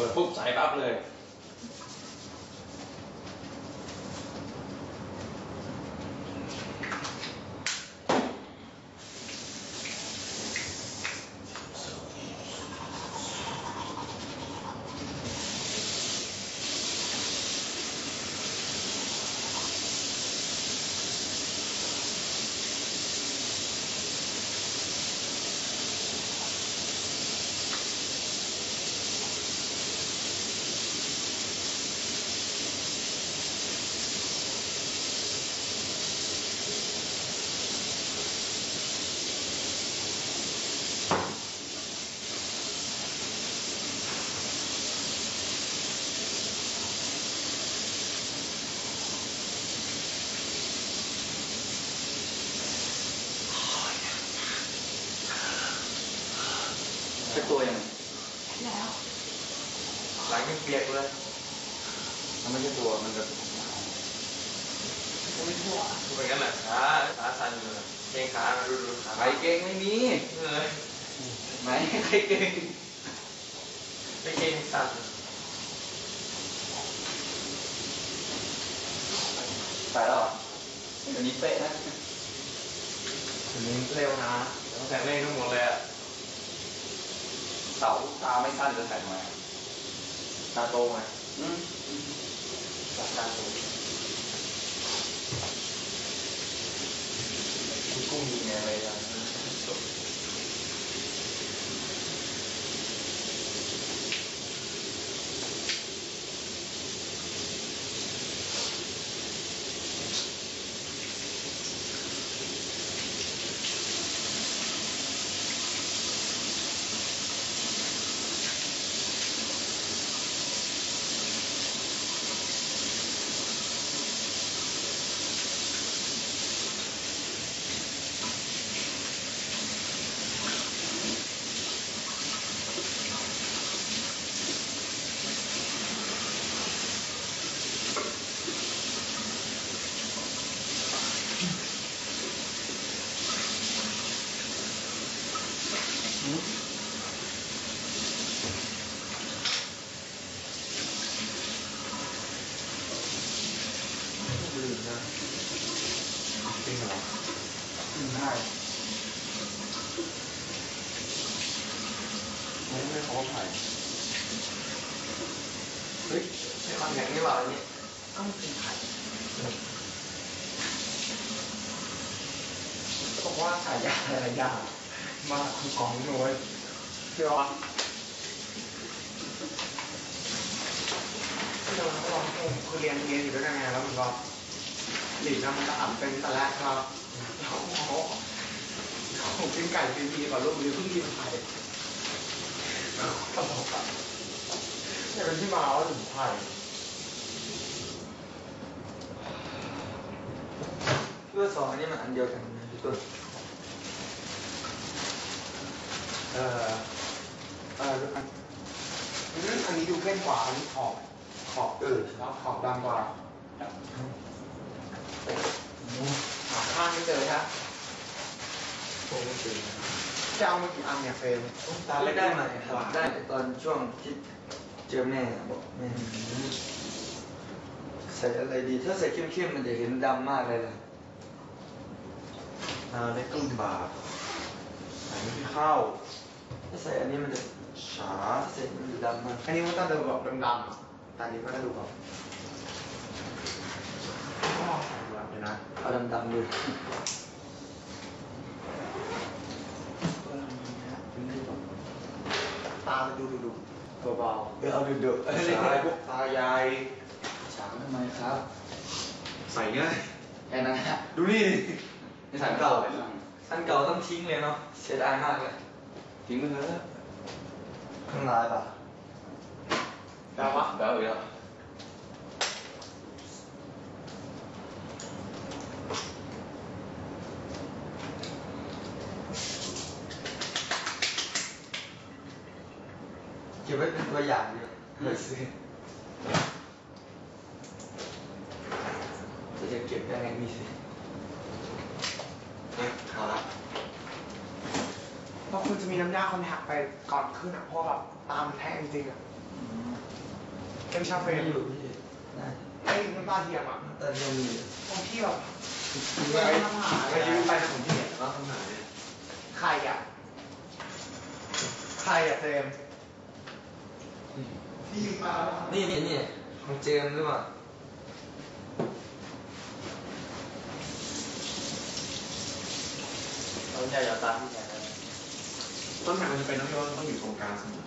ปิดปุ๊บใส่ปั๊บเลย หลังยังเปียกเลยมันไม่ใช่ตัวมันจะอุ้ยหัวเหมือนกันแหละขาขาสั่นอยู่เลยเกรงขามาดูดูขาใครเก่งไม่มีเออไหนใครเก่งไม่เกรงสั่นใส่แล้วเหรอเดี๋ยวนี้เป๊ะนะอันนี้เร็วนะต้องแต่งเร่งทั้งหมดเลยอะเสาตาไม่สั้นจะใส่ทำไมอะ ตาโตไงอืมตาตาโตคุณกุ้งยิงไงอะไรอะอื ริงเหรออืมได้ไม่ไม่เขาถ่ายเฮ้ยใช่คอนแทคนี่หว่าอันนี้ก็มันเป็นไข่บอกว่าสายยาอะไรยามาคือกองน้อยเชื่อวะก็จะมาลองคือเรียนเรียนอยู่ด้วยกันไงแล้วมันก็ หลีนะมันก็อ่ำเป็นต่แรกครับแล้วเขาผมกินไก่กินพีก่อนลูกเรือเพิ่งกินไข่ตลกอะเนี่ยเป็นที่มาว่าถึงไข่เพื่อสองอันนี้มันอันเดียวกันนะพี่ต้นเอ่อเอ่ออันอันอันนี้ดูเข้มกว่าอันนี้ขอบขอบเออแล้วขอบดำกว่า หาข้างไม่เจอฮะโอ้ไม่ถึงจะเอามากี่อันเนี่ยเฟรมไม่ได้มาครับได้ตอนช่วงที่เจอแม่บอกแม่ใส่อะไรดี ถ้าใส่เข้มๆมันจะเห็นดำมากเลยล่ะนาได้ครึ่งบาทใส่ไม่เข้า ถ้าใส่อันนี้มันจะฉาใส่มันจะดำมากอันนี้มันต้องดูแบบดำๆอะแต่อันนี้ก็จะดูแบบอ๋อเดี๋ยว นะเอาดำๆดูตามันดูดูดูเบาเออเอาดูดูๆเออใส่พวกตายายฉางทำไมครับ ใส่ง่ายแค่นั้นฮะดูนี่นี่สายเก่าเลยอันเก่าต้องทิ้งเลยเนาะเสียดายมากเลยทิ้งไปเถอะข้างลายป่ะๆแต่ว่าแบบอีกแล้ว เก็บไว้เป็นตัวอย่างดีเฮ้ยซื้อจะจะเก็บยังไงมีสิเนี่ยเอาละเพราะคุณจะมีน้ำยาคอนแทคไปก่อนขึ้นอะเพราะแบบตามนแท้งจริงๆอะอืมเอ็มชาเฟไม่นอยู่พี่ได้ไอ้น้ำตาเทียมอะแต่เรียนมีอยู่ของพี่แบบกินไม่ได้ได้ทำหาไปยืมไปนะของพี่แล้วคำถามเนี่ยใครอะใครอะเจมส์ พี่มานี่นี่นี่ของเจมส์หรือเปล่าเราใหญ่ยาวตามที่ไหนต้นไม้มันจะเป็นน้องโยนต้องอยู่ตรงกลางเสมอ